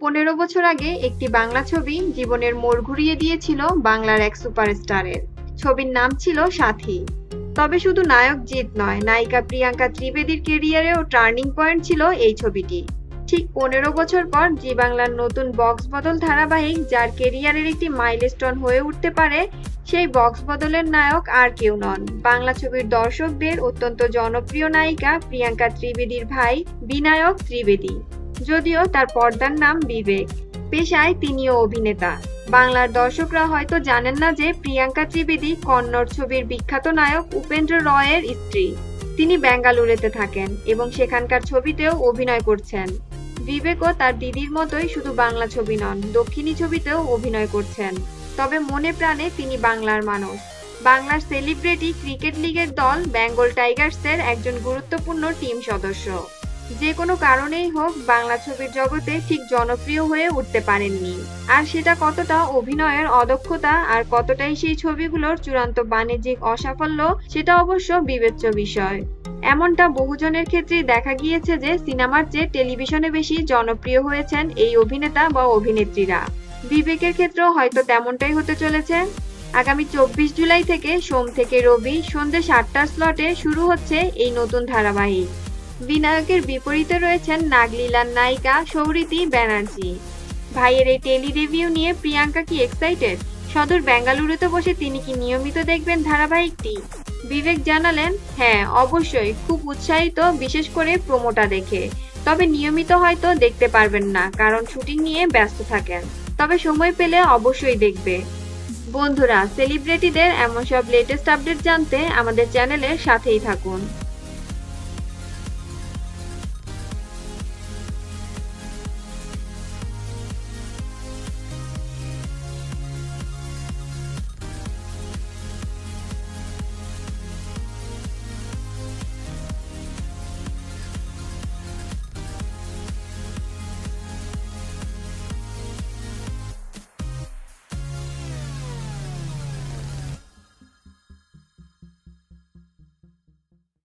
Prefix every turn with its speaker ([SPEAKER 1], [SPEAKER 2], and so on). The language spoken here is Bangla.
[SPEAKER 1] পনেরো বছর আগে একটি বাংলা ছবি জীবনের মোড় ঘুরিয়ে দিয়েছিল বাংলার এক সুপারস্টারের। ছবির নাম ছিল সাথী। তবে শুধু নায়ক জিৎ নয়, নায়িকা প্রিয়াঙ্কা ত্রিবেদীর কেরিয়ারেও টার্নিং পয়েন্ট ছিল এই ছবিটি। ঠিক পনেরো বছর পর জি বাংলার নতুন বক্স বদল ধারাবাহিক, যার কেরিয়ারের একটি মাইলস্টোন হয়ে উঠতে পারে সেই বক্স বদলের নায়ক আর কেউ নন। বাংলা ছবির দর্শকদের অত্যন্ত জনপ্রিয় নায়িকা প্রিয়াঙ্কা ত্রিবেদীর ভাই, বিনায়ক ত্রিবেদী। যদিও তার পর্দার নাম বিবেক। পেশায় তিনিও অভিনেতা। বাংলার দর্শকরা হয়তো জানেন না যে প্রিয়াঙ্কা ত্রিবেদী কন্নড় ছবির বিখ্যাত নায়ক উপেন্দ্র রয়ের স্ত্রী। তিনি বেঙ্গালুরুতে থাকেন এবং সেখানকার ছবিতেও অভিনয় করছেন। বিবেকও তার দিদির মতোই শুধু বাংলা ছবি নন, দক্ষিণী ছবিতেও অভিনয় করছেন। তবে মনে প্রাণে তিনি বাংলার মানুষ। বাংলার সেলিব্রিটি ক্রিকেট লিগের দল বেঙ্গল টাইগার্সের একজন গুরুত্বপূর্ণ টিম সদস্য। যে কোনো কারণেই হোক, বাংলা ছবির জগতে ঠিক জনপ্রিয় হয়ে উঠতে পারেননি। আর সেটা কতটা অভিনয়ের অদক্ষতা আর কতটাই সেই ছবিগুলোর চূড়ান্ত বাণিজ্যিক অসাফল্য, সেটা অবশ্য বিবেচ্য বিষয়। এমনটা বহুজনের ক্ষেত্রে দেখা গিয়েছে যে, সিনেমার চেয়ে টেলিভিশনে বেশি জনপ্রিয় হয়েছেন এই অভিনেতা বা অভিনেত্রীরা। বিবেকের ক্ষেত্রেও হয়তো তেমনটাই হতে চলেছে। আগামী চব্বিশ জুলাই থেকে সোম থেকে রবি সন্ধ্যে সাতটার স্লটে শুরু হচ্ছে এই নতুন ধারাবাহিক। বিনায়কের বিপরীতে রয়েছেন নাগলীলার নায়িকা সৌরীতি ব্যানার্জি। ভাইয়ের এই টেলি রিভিউ নিয়ে প্রিয়াঙ্কা কি এক্সাইটেড সদর বেঙ্গালুরুতে বসে তিনি কি নিয়মিত দেখবেন ধারাবাহিকটি? বিবেক জানালেন হ্যাঁ অবশ্যই, খুব উৎসাহিত, বিশেষ করে প্রোমোটা দেখে। তবে নিয়মিত হয়তো দেখতে পারবেন না, কারণ শুটিং নিয়ে ব্যস্ত থাকেন। তবে সময় পেলে অবশ্যই দেখবে। বন্ধুরা সেলিব্রিটিদের এমন সব লেটেস্ট আপডেট জানতে আমাদের চ্যানেলের সাথেই থাকুন।